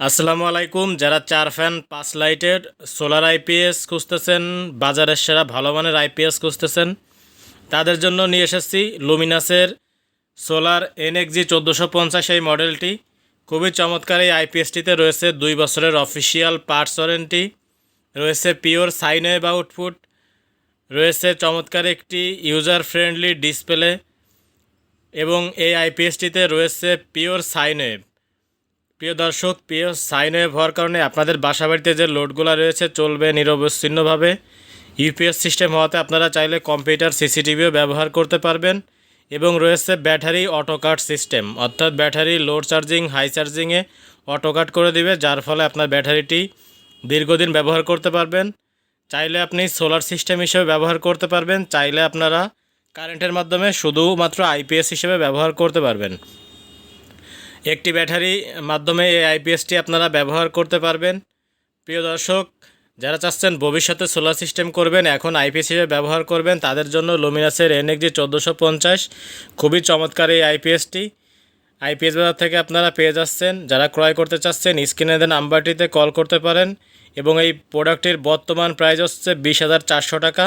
আসসালামু আলাইকুম। যারা চার ফ্যান, পাঁচ লাইটের, সোলার আইপিএস খুঁজতেছেন, বাজারের সেরা ভালো মানের আইপিএস খুঁজতেছেন, তাদের জন্য নিয়ে এসেছি লুমিনাসের সোলার এনএক্সজি চোদ্দোশো পঞ্চাশ এই মডেলটি। খুবই চমৎকার এই আইপিএসটিতে রয়েছে দুই বছরের অফিসিয়াল পার্টস ওয়ারেন্টি, রয়েছে পিওর সাইন ওয়েভ আউটপুট, রয়েছে চমৎকার একটি ইউজার ফ্রেন্ডলি ডিসপ্লে এবং এই আইপিএসটিতে রয়েছে পিওর সাইন ওয়েভ। প্রিয় দর্শক, প্রিয় সাইন ওয়েভ হওয়ার কারণে আপনাদের বাসা বাড়িতে যে লোডগুলো রয়েছে চলবে নিরবচ্ছিন্নভাবে। ইউপিএস সিস্টেম হওয়াতে আপনারা চাইলে কম্পিউটার, সিসিটিভিও ব্যবহার করতে পারবেন এবং রয়েছে ব্যাটারি অটোকাট সিস্টেম। অর্থাৎ ব্যাটারি লোড চার্জিং, হাই চার্জিংয়ে অটোকাট করে দিবে, যার ফলে আপনার ব্যাটারিটি দীর্ঘদিন ব্যবহার করতে পারবেন। চাইলে আপনি সোলার সিস্টেম হিসেবে ব্যবহার করতে পারবেন। চাইলে আপনারা কারেন্টের মাধ্যমে শুধুমাত্র আইপিএস হিসেবে ব্যবহার করতে পারবেন। একটি ব্যাটারি মাধ্যমে এই আইপিএসটি আপনারা ব্যবহার করতে পারবেন। প্রিয় দর্শক, যারা চাচ্ছেন ভবিষ্যতে সোলার সিস্টেম করবেন, এখন আইপিএস হিসেবে ব্যবহার করবেন, তাদের জন্য লুমিনাসের এনএক্সজি চোদ্দোশো পঞ্চাশ, খুবই চমৎকার এই আইপিএসটি। আইপিএস বাজার থেকে আপনারা পেয়ে যাচ্ছেন, যারা ক্রয় করতে চাচ্ছেন, স্ক্রিনে দেন নাম্বারটিতে কল করতে পারেন এবং এই প্রোডাক্টটির বর্তমান প্রাইস হচ্ছে বিশ হাজার চারশো টাকা।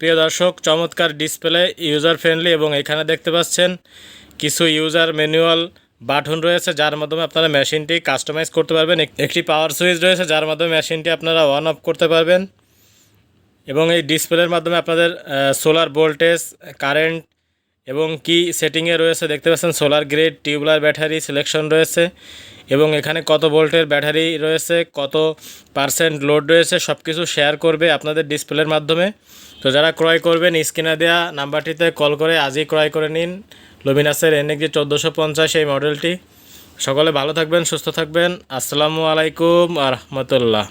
প্রিয় দর্শক, চমৎকার ডিসপ্লে ইউজার ফ্রেন্ডলি এবং এখানে দেখতে পাচ্ছেন কিছু ইউজার ম্যানুয়াল বাটন রয়েছে, যার মাধ্যমে আপনারা মেশিনটি কাস্টমাইজ করতে পারবেন। একটি পাওয়ার সুইচ রয়েছে, যার মাধ্যমে মেশিনটি আপনারা অন অফ করতে পারবেন। এবং এই ডিসপ্লের মাধ্যমে আপনাদের সোলার ভোল্টেজ কারেন্ট এবং কি সেটিংয়ে রয়েছে দেখতে পাচ্ছেন solar grade tubular battery selection রয়েছে এবং এখানে কত ভোল্টের ব্যাটারি রয়েছে, কত পার্সেন্ট লোড রয়েছে সব কিছু শেয়ার করবে আপনাদের ডিসপ্লের মাধ্যমে। তো যারা ক্রয় করবেন স্ক্রিনে দেওয়া নাম্বারটিতে কল করে আজই ক্রয় করে নিন। লুমিনাসের এনএক্সি চোদ্দোশো পঞ্চাশ এই মডেলটি সকলে ভালো থাকবেন, সুস্থ থাকবেন। আসসালামু আলাইকুম আ রহমতুল্লাহ।